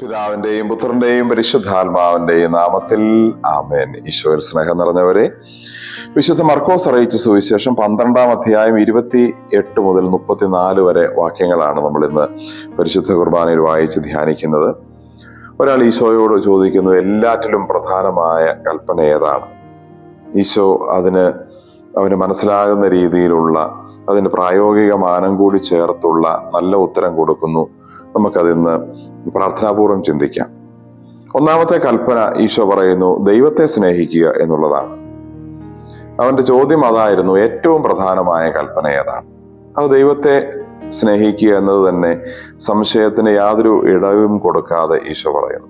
പിതാവിന്റെയും പുത്രന്റെയും പരിശുദ്ധാത്മാവിന്റെയും നാമത്തിൽ ആമേൻ. ഈശോയിൽ സ്നേഹം നിറഞ്ഞവരെ വിശുദ്ധ മർക്കോസ് അറിയിച്ച സുവിശേഷം പന്ത്രണ്ടാം അധ്യായം ഇരുപത്തി എട്ട് മുതൽ മുപ്പത്തിനാല് വരെ വാക്യങ്ങളാണ് നമ്മൾ ഇന്ന് പരിശുദ്ധ കുർബാനയിൽ വായിച്ച് ധ്യാനിക്കുന്നത്. ഒരാൾ ഈശോയോട് ചോദിക്കുന്നു എല്ലാറ്റിലും പ്രധാനമായ കൽപ്പന ഏതാണ്? ഈശോ അതിന് അവന് മനസ്സിലാകുന്ന രീതിയിലുള്ള അതിന് പ്രായോഗിക മാനം കൂടി ചേർത്തുള്ള നല്ല ഉത്തരം കൊടുക്കുന്നു. നമുക്കതിന്ന് പ്രാർത്ഥനാപൂർവം ചിന്തിക്കാം. ഒന്നാമത്തെ കൽപ്പന ഈശോ പറയുന്നു ദൈവത്തെ സ്നേഹിക്കുക എന്നുള്ളതാണ്. അവന്റെ ചോദ്യം അതായിരുന്നു ഏറ്റവും പ്രധാനമായ കൽപ്പന ഏതാണ്? അത് ദൈവത്തെ സ്നേഹിക്കുക എന്നത് തന്നെ സംശയത്തിന് യാതൊരു ഇടവും കൊടുക്കാതെ ഈശോ പറയുന്നു.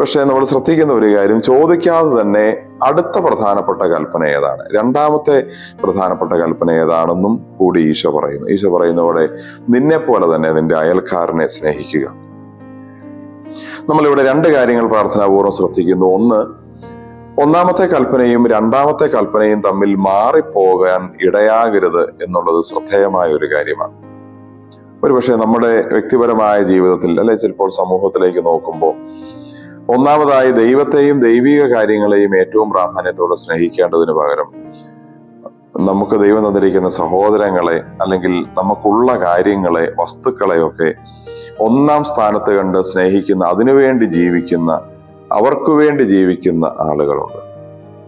പക്ഷേ നമ്മൾ ശ്രദ്ധിക്കുന്ന ഒരു കാര്യം ചോദിക്കാതെ തന്നെ അടുത്ത പ്രധാനപ്പെട്ട കൽപ്പന ഏതാണ്? രണ്ടാമത്തെ പ്രധാനപ്പെട്ട കൽപ്പന ഏതാണെന്നും കൂടി ഈശോ പറയുന്നു. ഈശോ പറയുന്നതോടെ നിന്നെ പോലെ തന്നെ നിന്റെ അയൽക്കാരനെ സ്നേഹിക്കുക. നമ്മളിവിടെ രണ്ട് കാര്യങ്ങൾ പ്രാർത്ഥനാപൂർവം ശ്രദ്ധിക്കുന്നു. ഒന്ന് ഒന്നാമത്തെ കൽപ്പനയും രണ്ടാമത്തെ കൽപ്പനയും തമ്മിൽ മാറിപ്പോകാൻ ഇടയാകരുത് എന്നുള്ളത് ശ്രദ്ധേയമായ ഒരു കാര്യമാണ്. ഒരുപക്ഷെ നമ്മുടെ വ്യക്തിപരമായ ജീവിതത്തിൽ അല്ലെ ചിലപ്പോൾ സമൂഹത്തിലേക്ക് നോക്കുമ്പോൾ ഒന്നാമതായി ദൈവത്തെയും ദൈവിക കാര്യങ്ങളെയും ഏറ്റവും പ്രാധാന്യത്തോടെ സ്നേഹിക്കേണ്ടതിന് പകരം നമുക്ക് ദൈവം തന്നിരിക്കുന്ന സഹോദരങ്ങളെ അല്ലെങ്കിൽ നമുക്കുള്ള കാര്യങ്ങളെ വസ്തുക്കളെയൊക്കെ ഒന്നാം സ്ഥാനത്ത് കണ്ട് സ്നേഹിക്കുന്ന അതിനുവേണ്ടി ജീവിക്കുന്ന അവർക്ക് വേണ്ടി ജീവിക്കുന്ന ആളുകളുണ്ട്.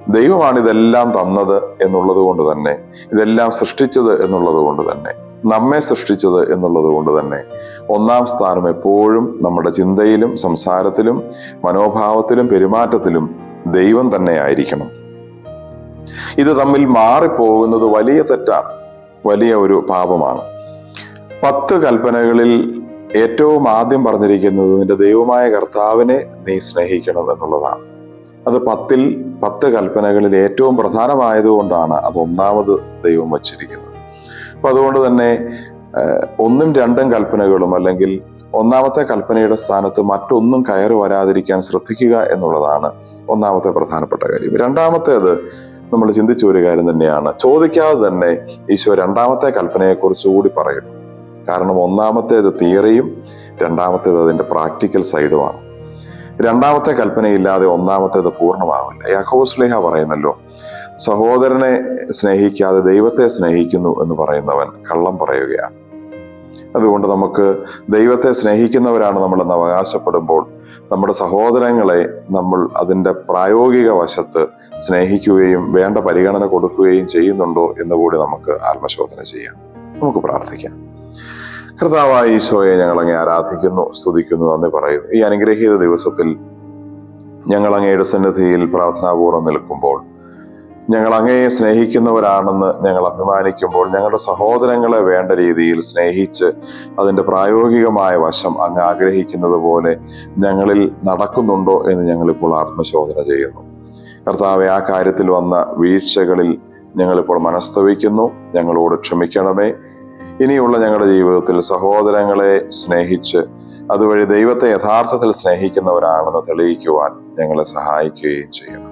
ദൈവമാണ് ഇതെല്ലാം തന്നത് എന്നുള്ളത് കൊണ്ട് തന്നെ ഇതെല്ലാം സൃഷ്ടിച്ചത് എന്നുള്ളത് കൊണ്ട് തന്നെ നമ്മെ സൃഷ്ടിച്ചത് എന്നുള്ളത് കൊണ്ട് തന്നെ ഒന്നാം സ്ഥാനം എപ്പോഴും നമ്മുടെ ചിന്തയിലും സംസാരത്തിലും മനോഭാവത്തിലും പെരുമാറ്റത്തിലും ദൈവം തന്നെ ആയിരിക്കണം. ഇത് തമ്മിൽ മാറിപ്പോകുന്നത് വലിയ തെറ്റാണ്. വലിയ ഒരു പാപമാണ്. പത്ത് കൽപ്പനകളിൽ ഏറ്റവും ആദ്യം പറഞ്ഞിരിക്കുന്നത് നിന്റെ ദൈവമായ കർത്താവിനെ നീ സ്നേഹിക്കണം എന്നുള്ളതാണ്. അത് പത്തിൽ പത്ത് കൽപ്പനകളിൽ ഏറ്റവും പ്രധാനമായതുകൊണ്ടാണ് അത് ഒന്നാമത് ദൈവം വച്ചിരിക്കുന്നത്. അപ്പൊ അതുകൊണ്ട് തന്നെ ഒന്നും രണ്ടും കൽപ്പനകളും അല്ലെങ്കിൽ ഒന്നാമത്തെ കൽപ്പനയുടെ സ്ഥാനത്ത് മറ്റൊന്നും കയറി വരാതിരിക്കാൻ ശ്രദ്ധിക്കുക എന്നുള്ളതാണ് ഒന്നാമത്തെ പ്രധാനപ്പെട്ട കാര്യം. രണ്ടാമത്തേത് നമ്മൾ ചിന്തിച്ച ഒരു കാര്യം തന്നെയാണ്. ചോദിക്കാതെ തന്നെ ഈശോ രണ്ടാമത്തെ കൽപ്പനയെക്കുറിച്ച് കൂടി പറയുന്നു. കാരണം ഒന്നാമത്തേത് തിയറിയും രണ്ടാമത്തേത് അതിന്റെ പ്രാക്ടിക്കൽ സൈഡുമാണ് രണ്ടാമത്തെ കൽപ്പനയില്ലാതെ ഒന്നാമത്തേത് പൂർണമാവില്ല. യാക്കോസ്ലേഹ പറയുന്നല്ലോ സഹോദരനെ സ്നേഹിക്കാതെ ദൈവത്തെ സ്നേഹിക്കുന്നു എന്ന് പറയുന്നവൻ കള്ളം പറയുകയാണ്. അതുകൊണ്ട് നമുക്ക് ദൈവത്തെ സ്നേഹിക്കുന്നവരാണ് നമ്മളെന്ന് അവകാശപ്പെടുമ്പോൾ നമ്മുടെ സഹോദരങ്ങളെ നമ്മൾ അതിന്റെ പ്രായോഗിക വശത്ത് സ്നേഹിക്കുകയും വേണ്ട പരിഗണന കൊടുക്കുകയും ചെയ്യുന്നുണ്ടോ എന്ന് കൂടി നമുക്ക് ആത്മശോധന ചെയ്യാം. നമുക്ക് പ്രാർത്ഥിക്കാം. കർത്താവായ ഈശോയെ ഞങ്ങളങ്ങെ ആരാധിക്കുന്നു സ്തുതിക്കുന്നു നന്ദി പറയുന്നു. ഈ അനുഗ്രഹീത ദിവസത്തിൽ ഞങ്ങൾ അങ്ങയുടെ സന്നിധിയിൽ പ്രാർത്ഥനാപൂർവം നിൽക്കുമ്പോൾ ഞങ്ങൾ അങ്ങയെ സ്നേഹിക്കുന്നവരാണെന്ന് ഞങ്ങൾ അഭിമാനിക്കുമ്പോൾ ഞങ്ങളുടെ സഹോദരങ്ങളെ വേണ്ട രീതിയിൽ സ്നേഹിച്ച് അതിന്റെ പ്രായോഗികമായ വശം അങ്ങ് ആഗ്രഹിക്കുന്നത് പോലെ ഞങ്ങളിൽ നടക്കുന്നുണ്ടോ എന്ന് ഞങ്ങളിപ്പോൾ ആത്മശോധന ചെയ്യുന്നു. കർത്താവെ ആ കാര്യത്തിൽ വന്ന വീഴ്ചകളിൽ ഞങ്ങളിപ്പോൾ മനസ്തവിക്കുന്നു. ഞങ്ങളോട് ക്ഷമിക്കണമേ. ഇനിയുള്ള ഞങ്ങളുടെ ജീവിതത്തിൽ സഹോദരങ്ങളെ സ്നേഹിച്ച് അതുവഴി ദൈവത്തെ യഥാർത്ഥത്തിൽ സ്നേഹിക്കുന്നവരാണെന്ന് തെളിയിക്കുവാൻ ഞങ്ങളെ സഹായിക്കുകയും ചെയ്യണം